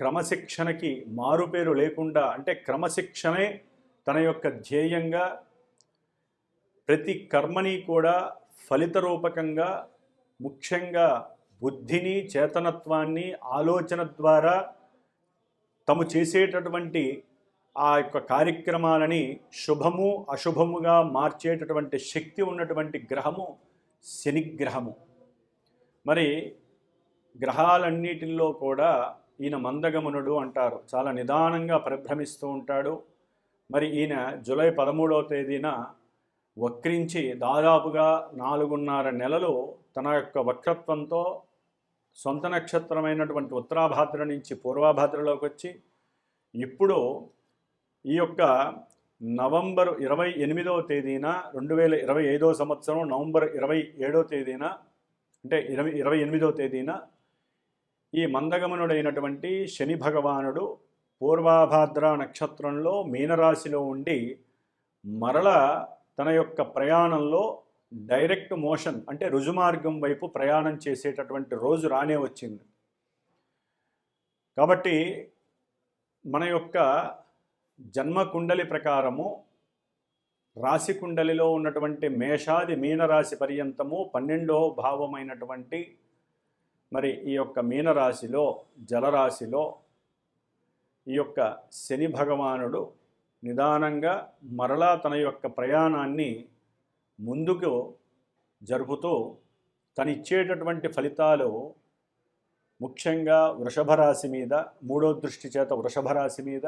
క్రమశిక్షణకి మారుపేరు లేకుండా అంటే క్రమశిక్షణే తన యొక్క ధ్యేయంగా ప్రతి కర్మని కూడా ఫలిత రూపకంగా ముఖ్యంగా బుద్ధిని చేతనత్వాన్ని ఆలోచన ద్వారా తము చేసేటటువంటి ఆ యొక్క కార్యక్రమాలని శుభము అశుభముగా మార్చేటటువంటి శక్తి ఉన్నటువంటి గ్రహము శనిగ్రహము. మరి గ్రహాలన్నిటిల్లో కూడా ఈయన మందగమనుడు అంటారు. చాలా నిదానంగా పరిభ్రమిస్తూ ఉంటాడు. మరి ఈయన జూలై పదమూడవ తేదీన వక్రించి దాదాపుగా నాలుగున్నర నెలలు తన యొక్క వక్రత్వంతో సొంత నక్షత్రమైనటువంటి ఉత్తరాభాద్ర నుంచి పూర్వాభాద్రలోకి వచ్చి ఇప్పుడు ఈ యొక్క నవంబర్ ఇరవై ఎనిమిదవ తేదీన రెండు వేల ఇరవై ఐదవ సంవత్సరం నవంబర్ ఇరవై ఏడవ తేదీన అంటే ఇరవై ఇరవై ఎనిమిదవ తేదీన ఈ మందగమనుడైనటువంటి శని భగవానుడు పూర్వాభాద్ర నక్షత్రంలో మీనరాశిలో ఉండి మరల తన యొక్క ప్రయాణంలో డైరెక్ట్ మోషన్ అంటే రుజుమార్గం వైపు ప్రయాణం చేసేటటువంటి రోజు రానే వచ్చింది. కాబట్టి మన యొక్క జన్మ కుండలి ప్రకారము రాశి కుండలిలో ఉన్నటువంటి మేషాది మీనరాశి పర్యంతము పన్నెండవ భావమైనటువంటి మరి ఈ యొక్క మీనరాశిలో జలరాశిలో ఈ యొక్క శని భగవానుడు నిదానంగా మరలా తన యొక్క ప్రయాణాన్ని ముందుకు జరుపుతూ తనిచ్చేటటువంటి ఫలితాలు ముఖ్యంగా వృషభ రాశి మీద మూడో దృష్టి చేత వృషభ రాశి మీద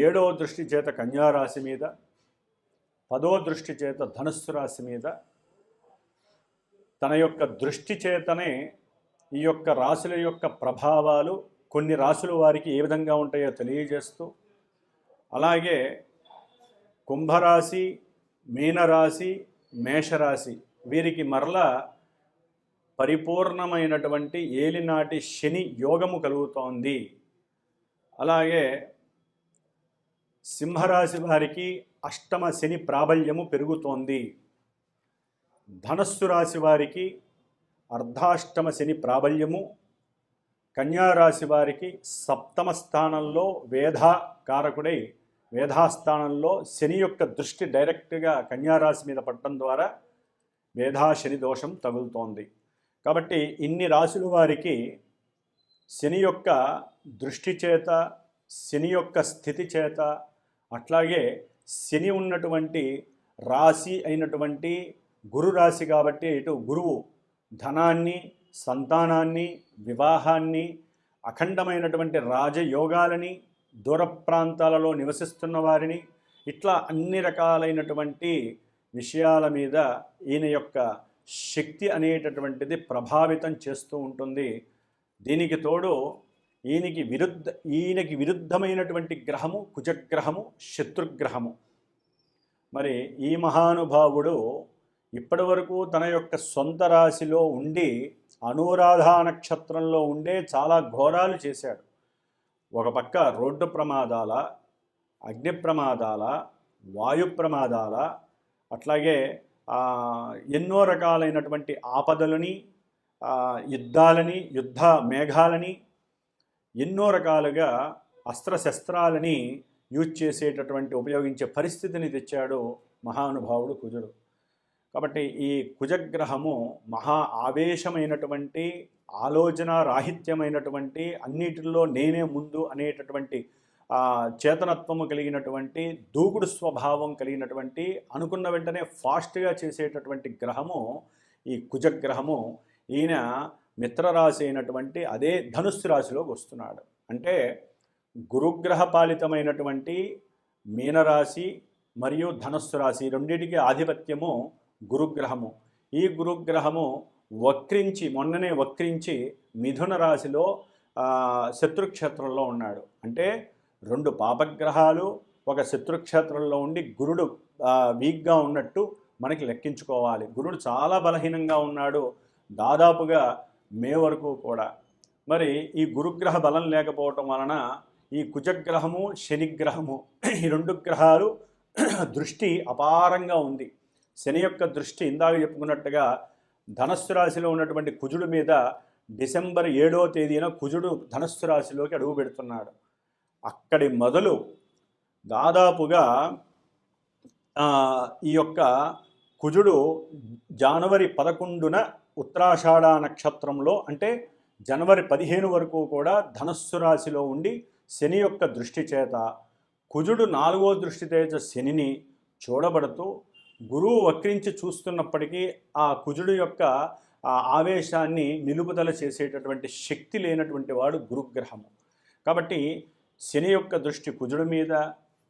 ఏడో దృష్టి చేత కన్యారాశి మీద పదో దృష్టి చేత ధనుస్సు రాశి మీద తన యొక్క దృష్టి చేతనే ఈ యొక్క రాశుల యొక్క ప్రభావాలు కొన్ని రాశుల వారికి ఏ విధంగా ఉంటాయో తెలియజేస్తూ అలాగే కుంభరాశి మీనరాశి మేషరాశి వీరికి మరలా పరిపూర్ణమైనటువంటి ఏలినాటి శని యోగము కలుగుతోంది. అలాగే సింహరాశి వారికి అష్టమ శని ప్రాబల్యము పెరుగుతోంది. ధనస్సు రాశి వారికి అర్ధాష్టమ శని ప్రాబల్యము. కన్యారాశి వారికి సప్తమ స్థానంలో వేధా కారకుడై వేధాస్థానంలో శని యొక్క దృష్టి డైరెక్ట్గా కన్యారాశి మీద పడటం ద్వారా వేధా శని దోషం తగులుతోంది. కాబట్టి ఇన్ని రాశుల వారికి శని యొక్క దృష్టి చేత శని యొక్క స్థితి చేత అట్లాగే శని ఉన్నటువంటి రాశి అయినటువంటి గురు రాశి కాబట్టి ఇటు గురువు ధనాన్ని సంతానాన్ని వివాహాన్ని అఖండమైనటువంటి రాజయోగాలని దూర ప్రాంతాలలో నివసిస్తున్న వారిని ఇట్లా అన్ని రకాలైనటువంటి విషయాల మీద ఈయన యొక్క శక్తి అనేటటువంటిది ప్రభావితం చేస్తూ ఉంటుంది. దీనికి తోడు ఈయనకి విరుద్ధ ఈయనకి విరుద్ధమైనటువంటి గ్రహము కుజగ్రహము శత్రుగ్రహము. మరి ఈ మహానుభావుడు ఇప్పటి వరకు తన యొక్క సొంత రాశిలో ఉండి అనురాధ నక్షత్రంలో ఉండే చాలా ఘోరాలు చేశాడు. ఒక పక్క రోడ్డు ప్రమాదాల అగ్ని ప్రమాదాల వాయు ప్రమాదాల అట్లాగే ఎన్నో రకాలైనటువంటి ఆపదలని యుద్ధాలని యుద్ధ మేఘాలని ఎన్నో రకాలుగా అస్త్రశస్త్రాలని యూజ్ చేసేటటువంటి ఉపయోగించే పరిస్థితిని తెచ్చాడు మహానుభావుడు కుజుడు. కాబట్టి ఈ కుజగ్రహము మహా ఆవేశమైనటువంటి ఆలోచన రాహిత్యమైనటువంటి అన్నిటిలో నేనే ముందు అనేటటువంటి చేతనత్వము కలిగినటువంటి దూకుడు స్వభావం కలిగినటువంటి అనుకున్న వెంటనే ఫాస్ట్గా చేసేటటువంటి గ్రహము ఈ కుజగ్రహము. ఈయన మిత్రరాశి అయినటువంటి అదే ధనుస్సు రాశిలోకి వస్తున్నాడు. అంటే గురుగ్రహ పాలితమైనటువంటి మీనరాశి మరియు ధనుస్సు రాశి రెండింటికి ఆధిపత్యము గురుగ్రహము. ఈ గురుగ్రహము వక్రించి మొన్ననే వక్రించి మిథున రాశిలో శత్రుక్షేత్రంలో ఉన్నాడు. అంటే రెండు పాపగ్రహాలు ఒక శత్రుక్షేత్రంలో ఉండి గురుడు వీక్గా ఉన్నట్టు మనకి లెక్కించుకోవాలి. గురుడు చాలా బలహీనంగా ఉన్నాడు. దాదాపుగా మే వరకు కూడా. మరి ఈ గురుగ్రహ బలం లేకపోవటం వలన ఈ కుజగ్రహము శనిగ్రహము ఈ రెండు గ్రహాలు దృష్టి అపారంగా ఉంది. శని యొక్క దృష్టి ఇందాక చెప్పుకున్నట్టుగా ధనస్సు రాశిలో ఉన్నటువంటి కుజుడు మీద డిసెంబర్ ఏడో తేదీన కుజుడు ధనస్సు రాశిలోకి అడుగు పెడుతున్నాడు. అక్కడి మొదలు దాదాపుగా ఈ యొక్క కుజుడు జనవరి పదకొండున ఉత్తరాషాఢ నక్షత్రంలో అంటే జనవరి పదిహేను వరకు కూడా ధనస్సు రాశిలో ఉండి శని యొక్క దృష్టి చేత కుజుడు నాలుగో దృష్టి చేత శనిని చూడబడుతూ గురువు వక్రించి చూస్తున్నప్పటికీ ఆ కుజుడు యొక్క ఆ ఆవేశాన్ని నిలుపుదల చేసేటటువంటి శక్తి లేనటువంటి వాడు గురుగ్రహము. కాబట్టి శని యొక్క దృష్టి కుజుడి మీద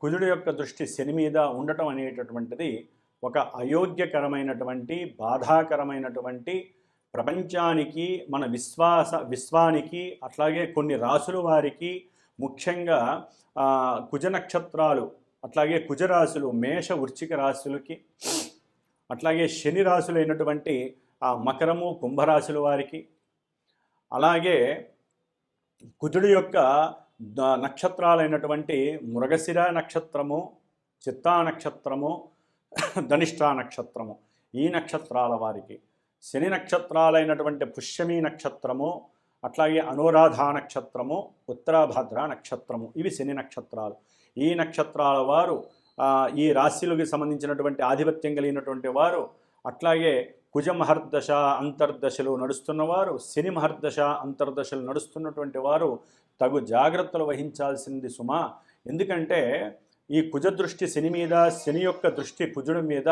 కుజుడు యొక్క దృష్టి శని మీద ఉండటం అనేటటువంటిది ఒక అయోగ్యకరమైనటువంటి బాధాకరమైనటువంటి ప్రపంచానికి మన విశ్వాస విశ్వానికి అట్లాగే కొన్ని రాసుల వారికి ముఖ్యంగా కుజనక్షత్రాలు కుజ నక్షత్రాలు అట్లాగే కుజరాశులు మేష వృశ్చిక రాశులకి అట్లాగే శని రాశులైనటువంటి ఆ మకరము కుంభరాశుల వారికి అలాగే కుజుడు యొక్క ద- నక్షత్రాలైనటువంటి మృగశిర నక్షత్రము చిత్తా నక్షత్రము ధనిష్ఠా నక్షత్రము ఈ నక్షత్రాల వారికి. శని నక్షత్రాలైనటువంటి పుష్యమి నక్షత్రము అట్లాగే అనురాధ నక్షత్రము ఉత్తరాభద్ర నక్షత్రము ఇవి శని నక్షత్రాలు. ఈ నక్షత్రాల వారు ఈ రాశులకు సంబంధించినటువంటి ఆధిపత్యం కలిగినటువంటి వారు అట్లాగే కుజ మహర్దశ అంతర్దశలు నడుస్తున్నవారు శని మహర్దశ అంతర్దశలు నడుస్తున్నటువంటి వారు తగు జాగ్రత్తలు వహించాల్సింది సుమా. ఎందుకంటే ఈ కుజ దృష్టి శని మీద శని యొక్క దృష్టి కుజుడి మీద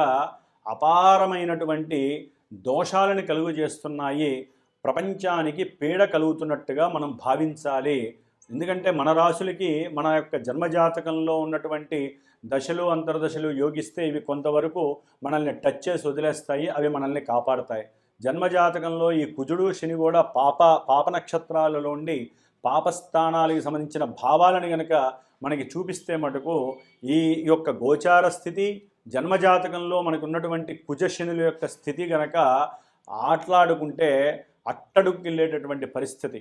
అపారమైనటువంటి దోషాలను కలుగు చేస్తున్నాయి ప్రపంచానికి పీడ కలుగుతున్నట్టుగా మనం భావించాలి. ఎందుకంటే మన రాశులకి మన యొక్క జన్మజాతకంలో ఉన్నటువంటి దశలు అంతర్దశలు యోగిస్తే ఇవి కొంతవరకు మనల్ని టచ్ చేసి వదిలేస్తాయి అవి మనల్ని కాపాడతాయి. జన్మజాతకంలో ఈ కుజుడు శని కూడా పాప పాప నక్షత్రాలలో ఉండి పాపస్థానాలకు సంబంధించిన భావాలను గనక మనకి చూపిస్తే మటుకు ఈ యొక్క గోచార స్థితి జన్మజాతకంలో మనకు ఉన్నటువంటి కుజశనుల యొక్క స్థితి గనక ఆటలాడుకుంటే అట్టడుక్కెళ్ళేటటువంటి పరిస్థితి.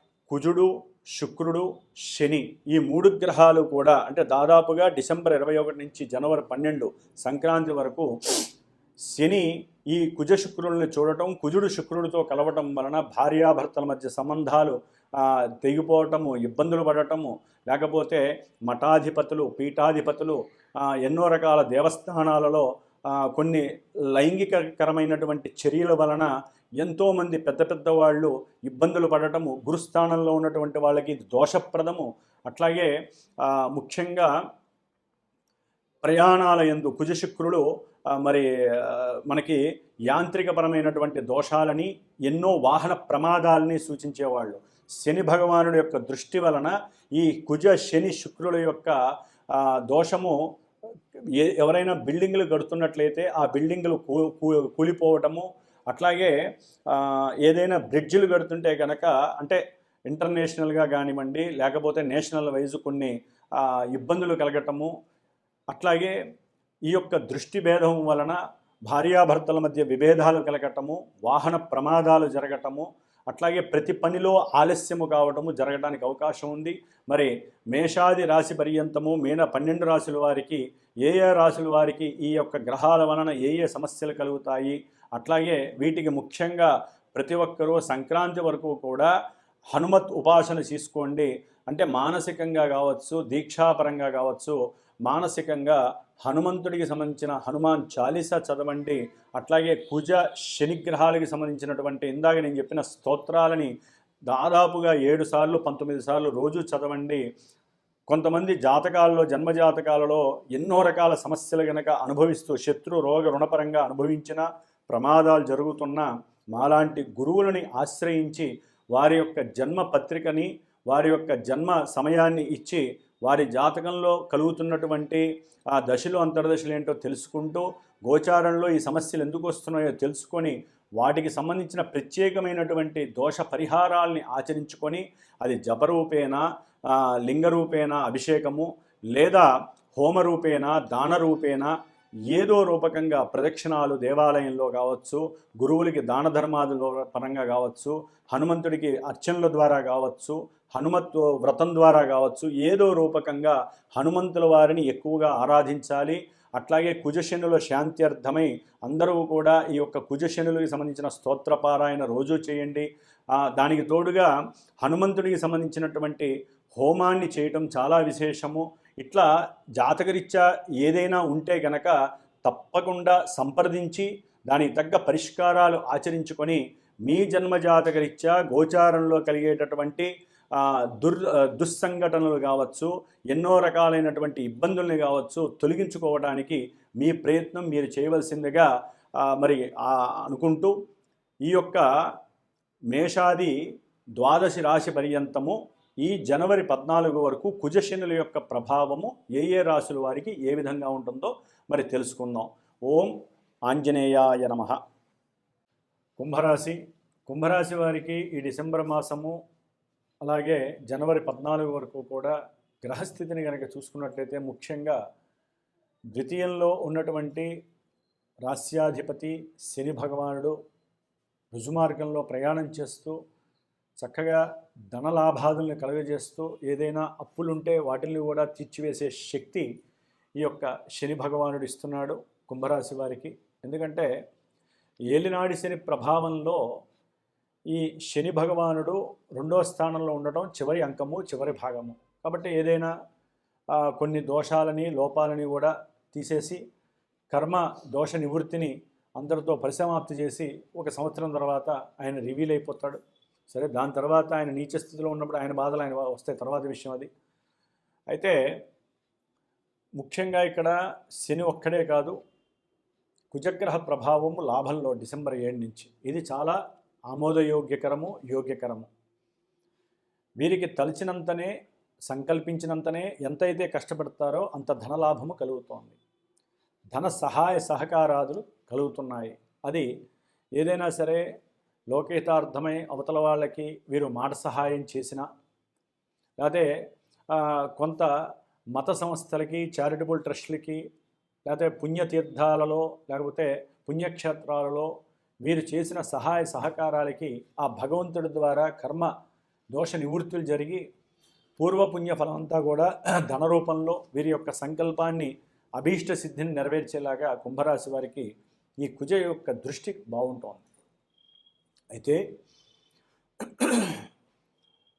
కుజుడు శుక్రుడు శని ఈ మూడు గ్రహాలు కూడా అంటే దాదాపుగా డిసెంబర్ ఇరవై ఒకటి నుంచి జనవరి పన్నెండు సంక్రాంతి వరకు శని ఈ కుజ శుక్రుల్ని చూడటం కుజుడు శుక్రుడితో కలవటం వలన భార్యాభర్తల మధ్య సంబంధాలు తెగిపోవటము ఇబ్బందులు పడటము లేకపోతే మఠాధిపతులు పీఠాధిపతులు ఎన్నో రకాల దేవస్థానాలలో కొన్ని లైంగికకరమైనటువంటి చర్యల వలన ఎంతోమంది పెద్ద పెద్ద వాళ్ళు ఇబ్బందులు పడటము గురుస్థానంలో ఉన్నటువంటి వాళ్ళకి ఇది దోషప్రదము. అట్లాగే ముఖ్యంగా ప్రయాణాల ఎందు కుజశుక్రుడు మరి మనకి యాంత్రికపరమైనటువంటి దోషాలని ఎన్నో వాహన ప్రమాదాలని సూచించేవాళ్ళు. శని భగవానుడి యొక్క దృష్టి వలన ఈ కుజ శని శుక్రుల యొక్క దోషము ఏ ఎవరైనా బిల్డింగ్లు కడుతున్నట్లయితే ఆ బిల్డింగ్లు కూ కూ- కూలిపోవటము అట్లాగే ఏదైనా బ్రిడ్జిలు కడుతుంటే కనుక అంటే ఇంటర్నేషనల్గా కానివ్వండి లేకపోతే నేషనల్ వైజ్ కొన్ని ఇబ్బందులు కలగటము అట్లాగే ఈ యొక్క దృష్టి భేదం వలన భార్యాభర్తల మధ్య విభేదాలు కలగటము వాహన ప్రమాదాలు జరగటము అట్లాగే ప్రతి పనిలో ఆలస్యము కావటము జరగడానికి అవకాశం ఉంది. మరి మేషాది రాశి పర్యంతము మీన పన్నెండు రాశుల వారికి ఏ ఏ రాశుల వారికి ఈ యొక్క గ్రహాల వలన ఏ ఏ సమస్యలు కలుగుతాయి అట్లాగే వీటికి ముఖ్యంగా ప్రతి ఒక్కరూ సంక్రాంతి వరకు కూడా హనుమత్ ఉపాసన తీసుకోండి అంటే మానసికంగా కావచ్చు దీక్షాపరంగా కావచ్చు మానసికంగా హనుమంతుడికి సంబంధించిన హనుమాన్ చాలీసా చదవండి. అట్లాగే కుజ శనిగ్రహాలకి సంబంధించినటువంటి ఇందాక నేను చెప్పిన స్తోత్రాలని దాదాపుగా ఏడు సార్లు పంతొమ్మిది సార్లు రోజు చదవండి. కొంతమంది జాతకాలలో జన్మ జాతకాలలో ఎన్నో రకాల సమస్యలు కనుక అనుభవిస్తూ శత్రు రోగ రుణపరంగా అనుభవించిన ప్రమాదాలు జరుగుతున్నా మాలాంటి గురువులని ఆశ్రయించి వారి యొక్క జన్మ పత్రికని వారి యొక్క జన్మ సమయాన్ని ఇచ్చి వారి జాతకంలో కలుగుతున్నటువంటి ఆ దశలు అంతర్దశలు ఏంటో తెలుసుకుంటూ గోచారంలో ఈ సమస్యలు ఎందుకు వస్తున్నాయో తెలుసుకొని వాటికి సంబంధించిన ప్రత్యేకమైనటువంటి దోష పరిహారాల్ని ఆచరించుకొని అది జపరూపేణ ఆ, లింగరూపేణ అభిషేకము లేదా హోమరూపేణ దానరూపేణ ఏదో రూపకంగా ప్రదక్షిణాలు దేవాలయంలో కావచ్చు గురువులకి దాన ధర్మాదుల పరంగా కావచ్చు హనుమంతుడికి అర్చనల ద్వారా కావచ్చు హనుమత్ వ్రతం ద్వారా కావచ్చు ఏదో రూపకంగా హనుమంతుల వారిని ఎక్కువగా ఆరాధించాలి. అట్లాగే కుజశనుల శాంత్యర్థమై అందరూ కూడా ఈ యొక్క కుజశనులకు సంబంధించిన స్తోత్రపారాయణ రోజు చేయండి. దానికి తోడుగా హనుమంతుడికి సంబంధించినటువంటి హోమాన్ని చేయటం చాలా విశేషము. ఇట్లా జాతకరీత్యా ఏదైనా ఉంటే గనక తప్పకుండా సంప్రదించి దానికి తగ్గ పరిష్కారాలు ఆచరించుకొని మీ జన్మ జాతకరీత్యా గోచారంలో కలిగేటటువంటి దుర్ దుస్సంఘటనలు కావచ్చు ఎన్నో రకాలైనటువంటి ఇబ్బందుల్ని కావచ్చు తొలగించుకోవడానికి మీ ప్రయత్నం మీరు చేయవలసిందిగా మరి అనుకుంటూ ఈ యొక్క మేషాది ద్వాదశి రాశి పర్యంతము ఈ జనవరి పద్నాలుగు వరకు కుజశనుల యొక్క ప్రభావము ఏ ఏ రాశుల వారికి ఏ విధంగా ఉంటుందో మరి తెలుసుకుందాం. ఓం ఆంజనేయాయ నమ. కుంభరాశి కుంభరాశి వారికి ఈ డిసెంబర్ మాసము అలాగే జనవరి పద్నాలుగు వరకు కూడా గ్రహస్థితిని కనుక చూసుకున్నట్లయితే ముఖ్యంగా ద్వితీయంలో ఉన్నటువంటి రాస్యాధిపతి శని భగవానుడు రుజుమార్గంలో ప్రయాణం చేస్తూ చక్కగా ధనలాభాదుల్ని కలుగజేస్తూ ఏదైనా అప్పులుంటే వాటిని కూడా తీర్చివేసే శక్తి ఈ యొక్క శని భగవానుడు ఇస్తున్నాడు కుంభరాశి వారికి. ఎందుకంటే ఏలినాడి శని ప్రభావంలో ఈ శని భగవానుడు రెండో స్థానంలో ఉండటం చివరి అంకము చివరి భాగము. కాబట్టి ఏదైనా కొన్ని దోషాలని లోపాలని కూడా తీసేసి కర్మ దోష నివృత్తిని అందరితో పరిసమాప్తి చేసి ఒక సంవత్సరం తర్వాత ఆయన రివీల్ అయిపోతాడు. సరే దాని తర్వాత ఆయన నీచ స్థితిలో ఉన్నప్పుడు ఆయన బాధలు ఆయన వస్తాయి. తర్వాత విషయం అది. అయితే ముఖ్యంగా ఇక్కడ శని ఒక్కడే కాదు కుజగ్రహ ప్రభావము లాభంలో డిసెంబర్ ఏడు నుంచి. ఇది చాలా ఆమోదయోగ్యకరము యోగ్యకరము. వీరికి తలిచినంతనే సంకల్పించినంతనే ఎంతైతే కష్టపడతారో అంత ధనలాభము కలుగుతోంది. ధన సహాయ సహకారాదులు కలుగుతున్నాయి. అది ఏదైనా సరే లోకేతార్థమై అవతల వాళ్ళకి వీరు మాట సహాయం చేసినా లేకపోతే కొంత మత సంస్థలకి చారిటబుల్ ట్రస్ట్లకి లేకపోతే పుణ్యతీర్థాలలో లేకపోతే పుణ్యక్షేత్రాలలో వీరు చేసిన సహాయ సహకారాలకి ఆ భగవంతుడి ద్వారా కర్మ దోష నివృత్తులు జరిగి పూర్వపుణ్య ఫలం అంతా కూడా ధన రూపంలో వీరి యొక్క సంకల్పాన్ని అభీష్ట సిద్ధిని నెరవేర్చేలాగా కుంభరాశి వారికి ఈ కుజ యొక్క దృష్టి బాగుంటోంది. అయితే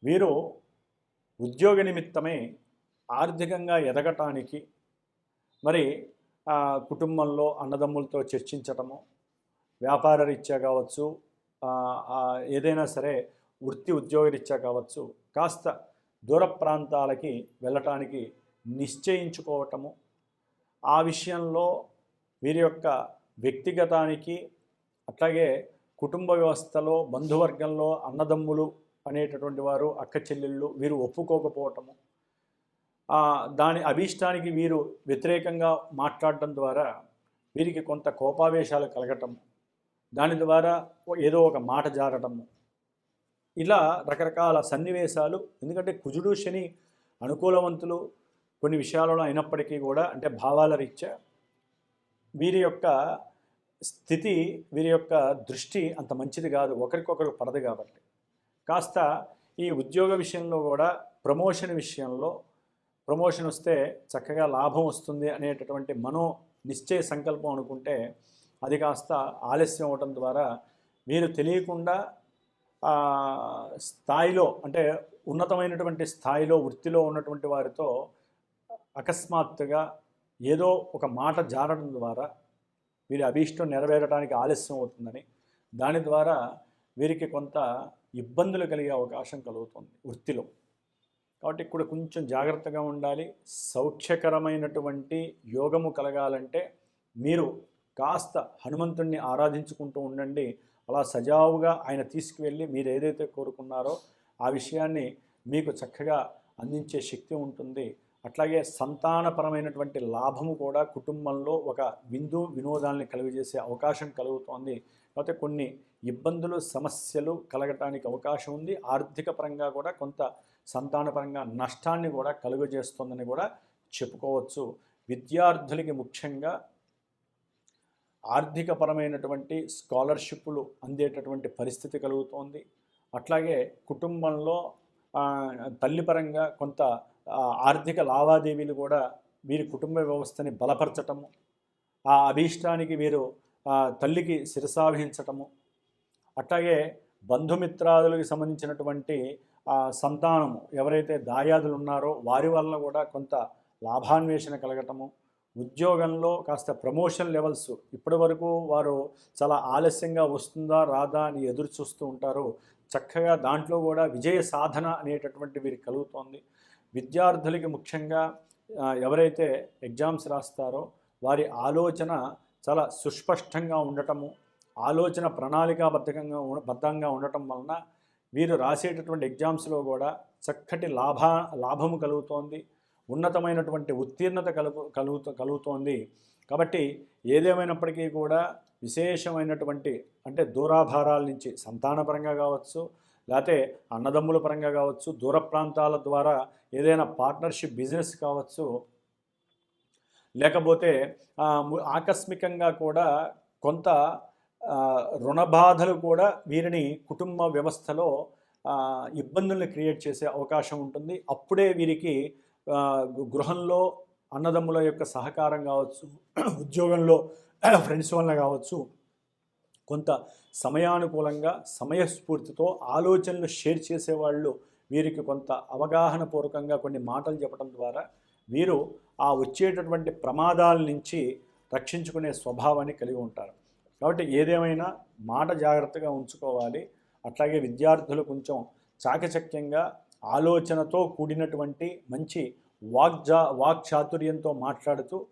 వీరు ఉద్యోగ నిమిత్తమే ఆర్థికంగా ఎదగటానికి మరి కుటుంబంలో అన్నదమ్ములతో చర్చించటము వ్యాపార రీత్యా కావచ్చు ఏదైనా సరే వృత్తి ఉద్యోగ రీత్యా కావచ్చు కాస్త దూర ప్రాంతాలకి వెళ్ళటానికి నిశ్చయించుకోవటము ఆ విషయంలో వీరి యొక్క వ్యక్తిగతానికి అట్లాగే కుటుంబ వ్యవస్థలో బంధువర్గంలో అన్నదమ్ములు అనేటటువంటి వారు అక్క చెల్లెళ్ళు వీరు ఒప్పుకోకపోవటము. దాని అభీష్టానికి వీరు వ్యతిరేకంగా మాట్లాడటం ద్వారా వీరికి కొంత కోపావేశాలు కలగటం దాని ద్వారా ఏదో ఒక మాట జారటము. ఇలా రకరకాల సన్నివేశాలు ఎందుకంటే కుజుడు శని అనుకూలవంతులు కొన్ని విషయాలలో అయినప్పటికీ కూడా అంటే భావాల రీత్యా వీరి యొక్క స్థితి వీరి యొక్క దృష్టి అంత మంచిది కాదు ఒకరికొకరు పడదు కాబట్టి. కాస్త ఈ ఉద్యోగ విషయంలో కూడా ప్రమోషన్ విషయంలో ప్రమోషన్ వస్తే చక్కగా లాభం వస్తుంది అనేటటువంటి మనో నిశ్చయ సంకల్పం అనుకుంటే అది కాస్త ఆలస్యం అవటం ద్వారా మీరు తెలియకుండా స్థాయిలో అంటే ఉన్నతమైనటువంటి స్థాయిలో వృత్తిలో ఉన్నటువంటి వారితో అకస్మాత్తుగా ఏదో ఒక మాట జారడం ద్వారా వీరి అభీష్టం నెరవేరడానికి ఆలస్యం అవుతుందని దాని ద్వారా వీరికి కొంత ఇబ్బందులు కలిగే అవకాశం కలుగుతుంది వృత్తిలో. కాబట్టి ఇక్కడ కొంచెం జాగ్రత్తగా ఉండాలి. సౌఖ్యకరమైనటువంటి యోగము కలగాలంటే మీరు కాస్త హనుమంతుణ్ణి ఆరాధించుకుంటూ ఉండండి. అలా సజావుగా ఆయన తీసుకువెళ్ళి మీరు ఏదైతే కోరుకున్నారో ఆ విషయాన్ని మీకు చక్కగా అందించే శక్తి ఉంటుంది. అట్లాగే సంతానపరమైనటువంటి లాభము కూడా కుటుంబంలో ఒక విందు వినోదాల్ని కలుగజేసే అవకాశం కలుగుతోంది. లేకపోతే కొన్ని ఇబ్బందులు సమస్యలు కలగటానికి అవకాశం ఉంది. ఆర్థిక పరంగా కూడా కొంత సంతానపరంగా నష్టాన్ని కూడా కలుగజేస్తుందని కూడా చెప్పుకోవచ్చు. విద్యార్థులకి ముఖ్యంగా ఆర్థికపరమైనటువంటి స్కాలర్షిప్లు అందేటటువంటి పరిస్థితి కలుగుతోంది. అట్లాగే కుటుంబంలో తల్లిపరంగా కొంత ఆర్థిక లావాదేవీలు కూడా వీరి కుటుంబ వ్యవస్థని బలపరచటము ఆ అభీష్టానికి వీరు తల్లికి శిరసావహించటము అట్లాగే బంధుమిత్రాదులకు సంబంధించినటువంటి సంతానము ఎవరైతే దాయాదులు ఉన్నారో వారి వల్ల కూడా కొంత లాభాన్వేషణ కలగటము ఉద్యోగంలో కాస్త ప్రమోషన్ లెవెల్స్ ఇప్పటి వరకు వారు చాలా ఆలస్యంగా వస్తుందా రాదా అని ఎదురు చూస్తూ ఉంటారు. చక్కగా దాంట్లో కూడా విజయ సాధన అనేటటువంటి వీరికి కలుగుతోంది. విద్యార్థులకి ముఖ్యంగా ఎవరైతే ఎగ్జామ్స్ రాస్తారో వారి ఆలోచన చాలా సుస్పష్టంగా ఉండటము ఆలోచన ప్రణాళికాబద్ధంగా బద్ధంగా ఉండటం వలన వీరు రాసేటటువంటి ఎగ్జామ్స్లో కూడా చక్కటి లాభ లాభము కలుగుతోంది ఉన్నతమైనటువంటి ఉత్తీర్ణత కలుగు కలుగుతూ కలుగుతోంది. కాబట్టి ఏదేమైనప్పటికీ కూడా విశేషమైనటువంటి అంటే దూరాభారాల నుంచి సంతానపరంగా కావచ్చు లేకపోతే అన్నదమ్ముల పరంగా కావచ్చు దూర ప్రాంతాల ద్వారా ఏదైనా పార్ట్నర్షిప్ బిజినెస్ కావచ్చు లేకపోతే ఆకస్మికంగా కూడా కొంత రుణబాధలు కూడా వీరిని కుటుంబ వ్యవస్థలో ఇబ్బందుల్ని క్రియేట్ చేసే అవకాశం ఉంటుంది. అప్పుడే వీరికి గృహంలో అన్నదమ్ముల యొక్క సహకారం కావచ్చు ఉద్యోగంలో ఫ్రెండ్స్ వల్ల కావచ్చు కొంత సమయానుకూలంగా సమయస్ఫూర్తితో ఆలోచనలు షేర్ చేసేవాళ్ళు వీరికి కొంత అవగాహన పూర్వకంగా కొన్ని మాటలు చెప్పడం ద్వారా వీరు ఆ వచ్చేటటువంటి ప్రమాదాల నుంచి రక్షించుకునే స్వభావాన్ని కలిగి ఉంటారు. కాబట్టి ఏదేమైనా మాట జాగ్రత్తగా ఉంచుకోవాలి. అట్లాగే విద్యార్థులు కొంచెం చాకచక్యంగా ఆలోచనతో కూడినటువంటి మంచి వాక్జా వాక్ చాతుర్యంతో మాట్లాడుతూ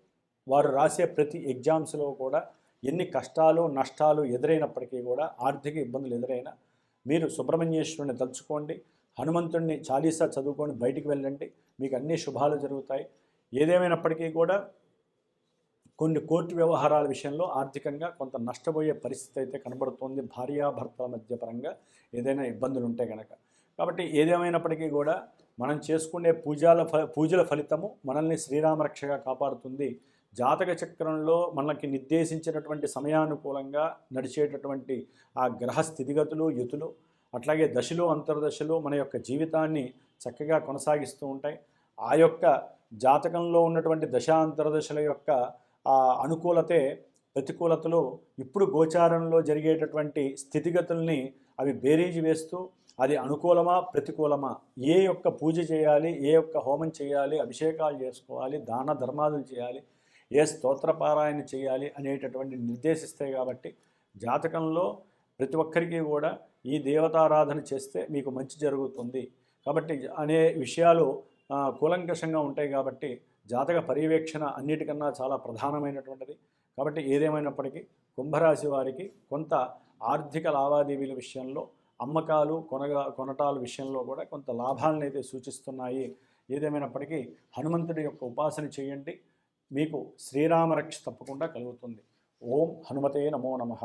వారు రాసే ప్రతి ఎగ్జామ్స్లో కూడా ఎన్ని కష్టాలు నష్టాలు ఎదురైనప్పటికీ కూడా ఆర్థిక ఇబ్బందులు ఎదురైనా మీరు సుబ్రహ్మణ్యేశ్వరుని తలుచుకోండి హనుమంతుడిని చాలీసా చదువుకొని బయటికి వెళ్ళండి మీకు అన్ని శుభాలు జరుగుతాయి. ఏదేమైనప్పటికీ కూడా కొన్ని కోర్టు వ్యవహారాల విషయంలో ఆర్థికంగా కొంత నష్టపోయే పరిస్థితి అయితే కనబడుతోంది భార్యాభర్తల మధ్య పరంగా ఏదైనా ఇబ్బందులు ఉంటే కనుక కాబట్టి ఏదేమైనప్పటికీ కూడా మనం చేసుకునే పూజల ఫ పూజల ఫలితము మనల్ని శ్రీరామరక్షగా కాపాడుతుంది. జాతక చక్రంలో మనకి నిర్దేశించినటువంటి సమయానుకూలంగా నడిచేటటువంటి ఆ గ్రహ స్థితిగతులు యుతులు అట్లాగే దశలు అంతర్దశలు మన యొక్క జీవితాన్ని చక్కగా కొనసాగిస్తూ ఉంటాయి. ఆ యొక్క జాతకంలో ఉన్నటువంటి దశాంతరదశల యొక్క ఆ అనుకూలతే ప్రతికూలతలు ఇప్పుడు గోచారంలో జరిగేటటువంటి స్థితిగతుల్ని అవి బేరీజు వేస్తూ అది అనుకూలమా ప్రతికూలమా ఏ యొక్క పూజ చేయాలి ఏ యొక్క హోమం చేయాలి అభిషేకాలు చేసుకోవాలి దాన ధర్మాదులు చేయాలి ఏ స్తోత్రపారాయణ చేయాలి అనేటటువంటి నిర్దేశిస్తాయి కాబట్టి జాతకంలో ప్రతి ఒక్కరికి కూడా ఈ దేవతారాధన చేస్తే మీకు మంచి జరుగుతుంది. కాబట్టి అనే విషయాలు కూలంకషంగా ఉంటాయి కాబట్టి జాతక పర్యవేక్షణ అన్నిటికన్నా చాలా ప్రధానమైనటువంటిది. కాబట్టి ఏదేమైనప్పటికీ కుంభరాశి వారికి కొంత ఆర్థిక లావాదేవీల విషయంలో అమ్మకాలు కొనగా కొనటాల విషయంలో కూడా కొంత లాభాలను అయితే సూచిస్తున్నాయి. ఏదేమైనప్పటికీ హనుమంతుడి యొక్క ఉపాసన చేయండి. మీకు శ్రీరామరక్ష తప్పకుండా కలుగుతుంది. ఓం హనుమతే నమో నమః.